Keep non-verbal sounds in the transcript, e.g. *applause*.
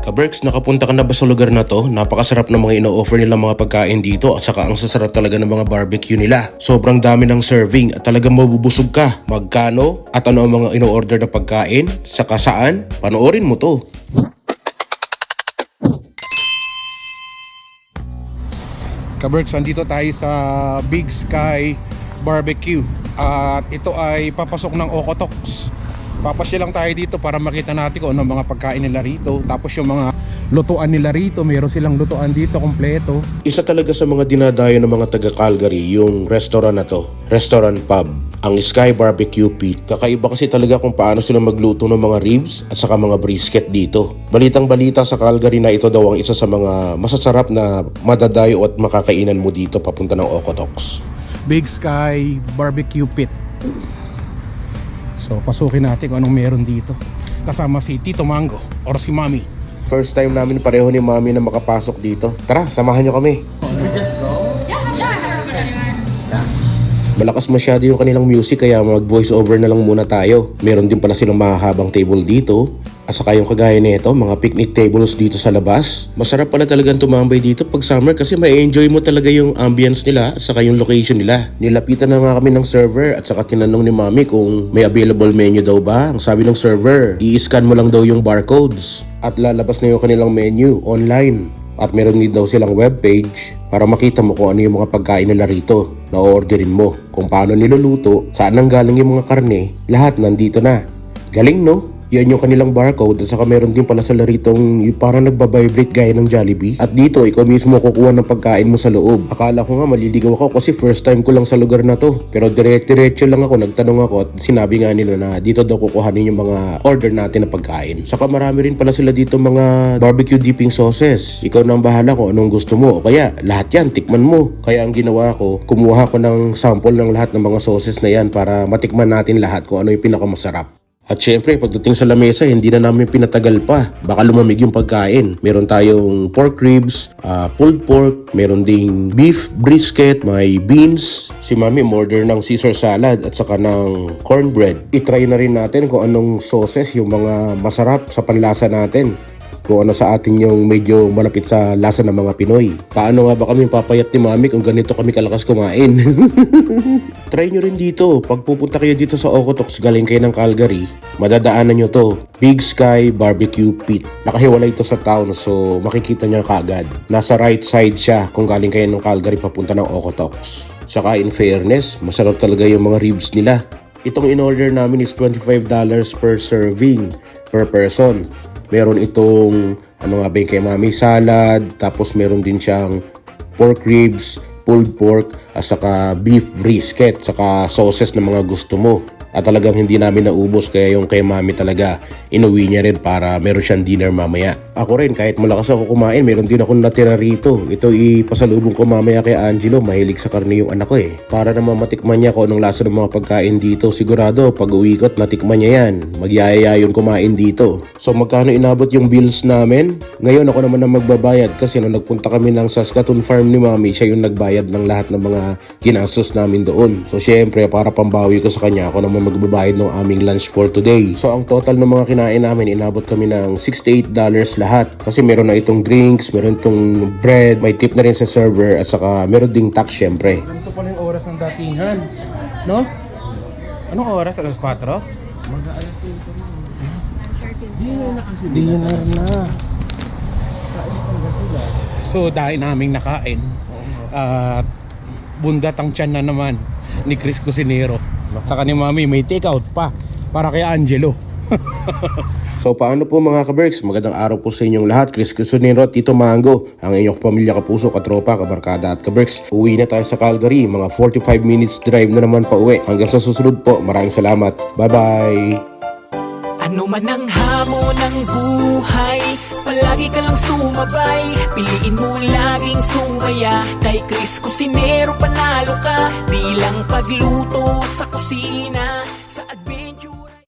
Kaberks, nakapunta ka na ba sa lugar na to? Napakasarap ng mga ino-offer nila mga pagkain dito at saka ang sasarap talaga ng mga barbecue nila. Sobrang dami ng serving at talagang mabubusog ka. Magkano at ano ang mga ino-order na pagkain? Saka saan? Panoorin mo to. Kaberks, andito tayo sa Big Sky Barbecue at ito ay papasok ng Okotox. Papasya lang tayo dito para makita natin kung ano mga pagkain nila rito. Tapos yung mga lutuan nila rito, meron silang lutuan dito kompleto. Isa talaga sa mga dinadayo ng mga taga Calgary yung restaurant na to, restaurant pub ang Sky Barbecue Pit. Kakaiba kasi talaga kung paano sila magluto ng mga ribs at saka mga brisket dito. Balitang balita sa Calgary na ito daw ang isa sa mga masasarap na madadayo at makakainan mo dito papunta ng Okotox. Big Sky Barbecue Pit. So pasukin natin kung anong meron dito. Kasama si Tito Mango or si Mami. First time namin pareho ni Mami na makapasok dito. Tara, samahan nyo kami. Malakas masyado yung kanilang music kaya mag voice over na lang muna tayo. Meron din pala silang mahahabang table dito. At saka yung kagaya nito, mga picnic tables dito sa labas. Masarap pala talagang tumambay dito pag summer kasi may enjoy mo talaga yung ambience nila at saka yung location nila. Nilapitan na nga kami ng server at saka tinanong ni mami kung may available menu daw ba. Ang sabi ng server, i-scan mo lang daw yung barcodes at lalabas na yung kanilang menu online. At meron din daw silang webpage para makita mo kung ano yung mga pagkain nila rito na orderin mo. Kung paano niluluto, saan nang galing yung mga karne, lahat nandito na. Galing no? Yan yung kanilang barcode at saka meron din pala sila ritong parang nagbabibrate gaya ng Jollibee. At dito, ikaw mismo kukuha ng pagkain mo sa loob. Akala ko nga maliligaw ako kasi first time ko lang sa lugar na to. Pero dire-diretso lang ako, nagtanong ako at sinabi nga nila na dito daw kukuhanin yung mga order natin na pagkain. Saka marami rin pala sila dito mga barbecue dipping sauces. Ikaw nang bahala kung anong gusto mo. Kaya lahat yan, tikman mo. Kaya ang ginawa ko, kumuha ko ng sample ng lahat ng mga sauces na yan para matikman natin lahat kung ano yung pinakamasarap. At syempre, pagdating sa lamesa, hindi na namin pinatagal pa. Baka lumamig yung pagkain. Meron tayong pork ribs, ah, pulled pork, meron ding beef brisket, may beans. Si mami order ng Caesar salad at saka ng cornbread. I-try na rin natin kung anong sauces yung mga masarap sa panlasa natin kung ano sa atin yung medyo malapit sa lasa ng mga Pinoy. Paano nga ba kami papayat ni Mami kung ganito kami kalakas kumain? *laughs* Try nyo rin dito. Pag pupunta kayo dito sa Okotox galing kayo ng Calgary, madadaanan nyo to. Big Sky Barbecue Pit. Nakahiwalay ito sa town so makikita nyo kaagad. Nasa right side siya kung galing kayo ng Calgary papunta ng Okotox. Saka in fairness, masarap talaga yung mga ribs nila. Itong in-order namin is $25 per serving per person. Meron itong ano nga ba kay mami salad, tapos meron din siyang pork ribs, pulled pork, at saka beef brisket, saka sauces na mga gusto mo. At talagang hindi namin naubos kaya yung kay mami talaga inuwi niya rin para meron siyang dinner mamaya. Ako rin kahit malakas ako kumain meron din ako natira rito. Ito ipasalubong ko mamaya kay Angelo mahilig sa karne yung anak ko eh. Para naman matikman niya kung anong lasa ng mga pagkain dito sigurado pag uwi ko't natikman niya yan. Magyayaya yun kumain dito. So magkano inabot yung bills namin? Ngayon ako naman ang magbabayad kasi nung nagpunta kami ng Saskatoon Farm ni mami siya yung nagbayad ng lahat ng mga ginastos namin doon. So syempre para pambawi ko sa kanya ako naman magbabayad ng aming lunch for today. So ang total ng mga kinain namin inabot kami ng $68 lahat. Kasi meron na itong drinks, meron itong bread, may tip na rin sa server at saka meron ding tax syempre. Ganito pala yung oras ng datingan. No? Anong oras? Alas 4? Dinner na. So dahil naming nakain at bundat ang tiyan na naman ni Chris Cusinero. Saka ni Mami may take out pa para kay Angelo. *laughs* so paano po mga ka-Berks? Magandang araw po sa inyong lahat. Chris Cusinero at Tito Mango. Ang inyong pamilya, kapuso, katropa, kabarkada at ka-Berks. Uwi na tayo sa Calgary. Mga 45 minutes drive na naman pa uwi. Hanggang sa susunod po. Maraming salamat. Bye-bye. Ano man ang hamon ng buhay Palagi ka lang sumabay. Piliin mo laging sumaya Kay Chris Cusinero panalo ka. Di lang pagluto at sa kusina Sa